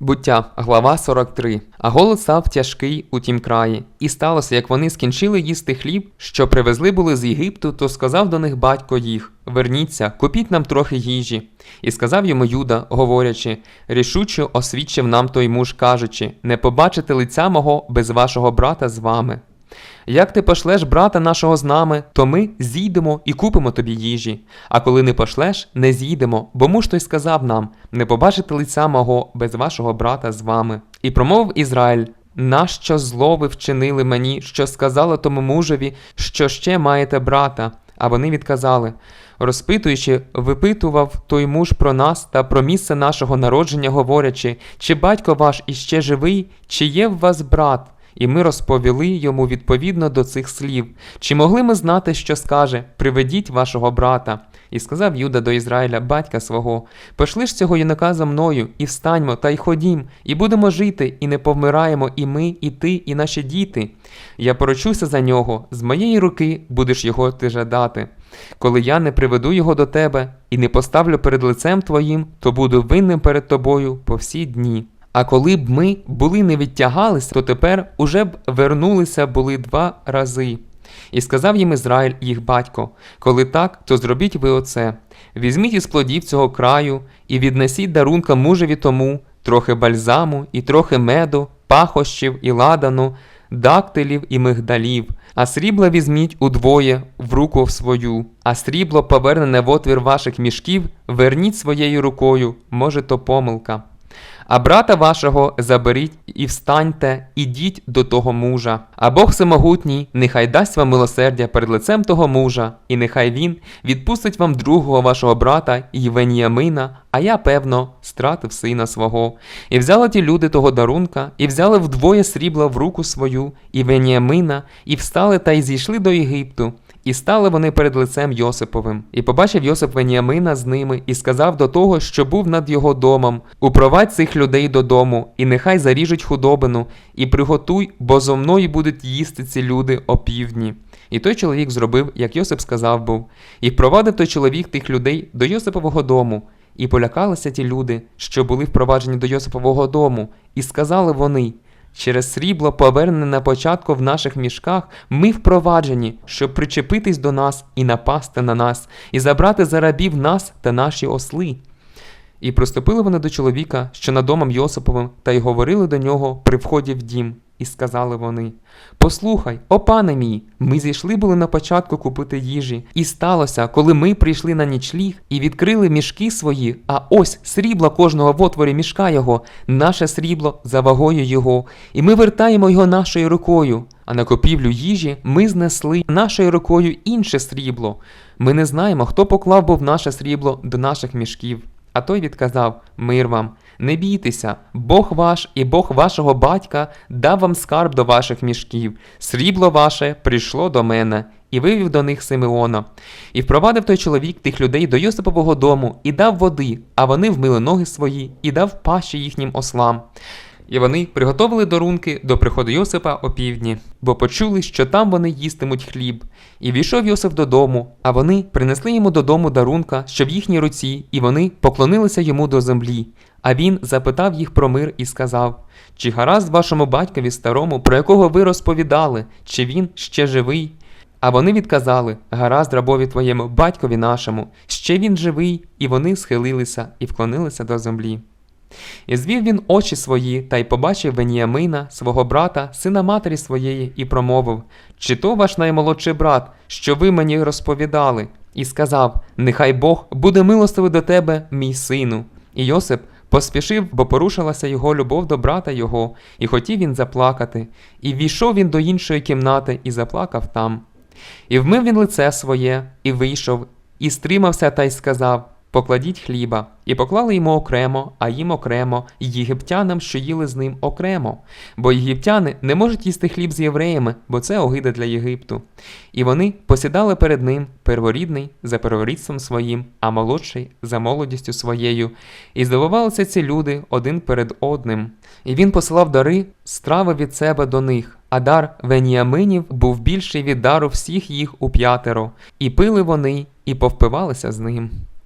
Буття, глава 43. А голод став тяжкий у тім краї. І сталося, як вони скінчили їсти хліб, що привезли були з Єгипту, то сказав до них батько їх: Верніться, купіть нам трохи їжі. І сказав йому Юда, говорячи: рішуче освідчив нам той муж, кажучи: Не побачите лиця мого без вашого брата з вами. Як ти пошлеш брата нашого з нами, то ми зійдемо і купимо тобі їжі. А коли не пошлеш, не зійдемо, бо муж той сказав нам: не побачите лиця мого без вашого брата з вами. І промовив Ізраїль: Нащо зло ви вчинили мені, що сказали тому мужеві, що ще маєте брата? А вони відказали. Розпитуючи, випитував той муж про нас та про місце нашого народження, говорячи, чи батько ваш іще живий, чи є в вас брат? І ми розповіли йому відповідно до цих слів. Чи могли ми знати, що скаже Приведіть вашого брата? І сказав Юда до Ізраїля, батька свого: Пошли ж цього юнака за мною, і встаньмо, та й ходім, і будемо жити, і не повмираємо, і ми, і ти, і наші діти. Я поручуся за нього, з моєї руки будеш його ти жадати. Коли я не приведу його до тебе і не поставлю перед лицем твоїм, то буду винним перед тобою по всі дні. А коли б ми були не відтягалися, то тепер уже б вернулися були два рази. І сказав їм Ізраїль, їх батько: коли так, то зробіть ви оце: візьміть із плодів цього краю і віднесіть дарунка мужеві тому, трохи бальзаму, і трохи меду, пахощів і ладану, дактилів і мигдалів, а срібла візьміть удвоє в руку в свою, а срібло, повернене в отвір ваших мішків, верніть своєю рукою, може, то помилка. А брата вашого заберіть і встаньте, ідіть до того мужа. А Бог всемогутній, нехай дасть вам милосердя перед лицем того мужа, і нехай він відпустить вам другого вашого брата Євеніамина, а я, певно, стратив сина свого. І взяли ті люди того дарунка, і взяли вдвоє срібла в руку свою, і і встали та й зійшли до Єгипту. І стали вони перед лицем Йосиповим. І побачив Йосип Веніамина з ними, і сказав до того, що був над його домом: Упровадь цих людей додому, і нехай заріжуть худобину, і приготуй, бо зо мною будуть їсти ці люди опівдні. І той чоловік зробив, як Йосип сказав був, і впровадив той чоловік тих людей до Йосипового дому. І полякалися ті люди, що були впроваджені до Йосипового дому, і сказали вони. Через срібло, повернене на початку в наших мішках, ми впроваджені, щоб причепитись до нас і напасти на нас, і забрати за рабів нас та наші осли. І приступили вони до чоловіка, що над домом Йосиповим, та й говорили до нього при вході в дім. І сказали вони: Послухай, о пане мій, ми зійшли були на початку купити їжі, і сталося, коли ми прийшли на нічліг і відкрили мішки свої, а ось срібло кожного в отворі мішка його, наше срібло за вагою його, і ми вертаємо його нашою рукою. А на купівлю їжі ми знесли нашою рукою інше срібло. Ми не знаємо, хто поклав був наше срібло до наших мішків. А той відказав: Мир вам, не бійтеся, Бог ваш і Бог вашого батька дав вам скарб до ваших мішків, срібло ваше прийшло до мене, і вивів до них Симеона. І впровадив той чоловік тих людей до Йосипового дому і дав води, а вони вмили ноги свої, і дав пащі їхнім ослам. І вони приготовили дарунки до приходу Йосипа опівдні, бо почули, що там вони їстимуть хліб. І війшов Йосип додому, а вони принесли йому додому дарунка, що в їхній руці, і вони поклонилися йому до землі. А він запитав їх про мир і сказав: Чи гаразд вашому батькові старому, про якого ви розповідали, чи він ще живий? А вони відказали: Гаразд рабові твоєму, батькові нашому, ще він живий, і вони схилилися і вклонилися до землі. І звів він очі свої та й побачив Веніамина, свого брата, сина матері своєї, і промовив Чи то ваш наймолодший брат, що ви мені розповідали? І сказав: Нехай Бог буде милостивий до тебе, мій сину. І Йосип поспішив, бо порушилася його любов до брата його, і хотів він заплакати. І війшов він до іншої кімнати і заплакав там. І вмив він лице своє, і вийшов, і стримався та й сказав Покладіть хліба, і поклали йому окремо, а їм окремо, і єгиптянам, що їли з ним окремо. Бо єгиптяни не можуть їсти хліб з євреями, бо це огида для Єгипту. І вони посідали перед ним перворідний за перворідством своїм, а молодший за молодістю своєю. І здивувалися ці люди один перед одним. І він посилав дари страви від себе до них. А дар Веніаминів був більший від дару всіх їх у п'ятеро, і пили вони, і повпивалися з ним.